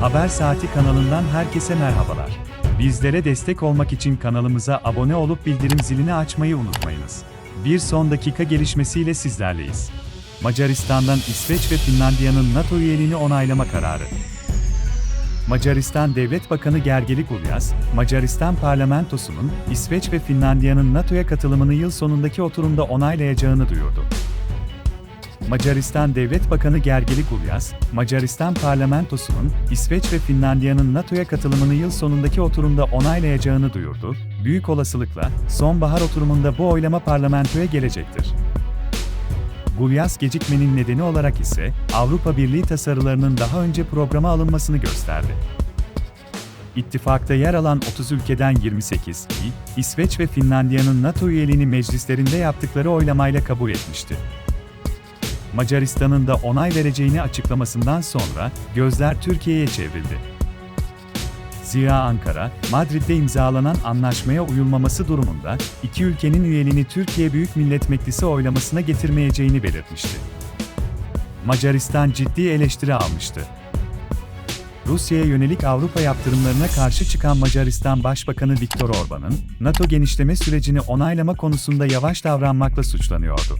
Haber Saati kanalından herkese merhabalar. Bizlere destek olmak için kanalımıza abone olup bildirim zilini açmayı unutmayınız. Bir son dakika gelişmesiyle sizlerleyiz. Macaristan'dan İsveç ve Finlandiya'nın NATO üyeliğini onaylama kararı. Macaristan Devlet Bakanı Gergelik Ulyas, Macaristan parlamentosunun İsveç ve Finlandiya'nın NATO'ya katılımını yıl sonundaki oturumda onaylayacağını duyurdu. Macaristan Devlet Bakanı Gergelik Ulyas, Macaristan parlamentosunun İsveç ve Finlandiya'nın NATO'ya katılımını yıl sonundaki oturumda onaylayacağını duyurdu. Büyük olasılıkla sonbahar oturumunda bu oylama parlamentoya gelecektir. Gulyas gecikmenin nedeni olarak ise Avrupa Birliği tasarılarının daha önce programa alınmasını gösterdi. İttifakta yer alan 30 ülkeden 28'i, İsveç ve Finlandiya'nın NATO üyeliğini meclislerinde yaptıkları oylamayla kabul etmişti. Macaristan'ın da onay vereceğini açıklamasından sonra gözler Türkiye'ye çevrildi. Zira Ankara, Madrid'de imzalanan anlaşmaya uyulmaması durumunda iki ülkenin üyeliğini Türkiye Büyük Millet Meclisi oylamasına getirmeyeceğini belirtmişti. Macaristan ciddi eleştiri almıştı. Rusya'ya yönelik Avrupa yaptırımlarına karşı çıkan Macaristan Başbakanı Viktor Orban'ın, NATO genişleme sürecini onaylama konusunda yavaş davranmakla suçlanıyordu.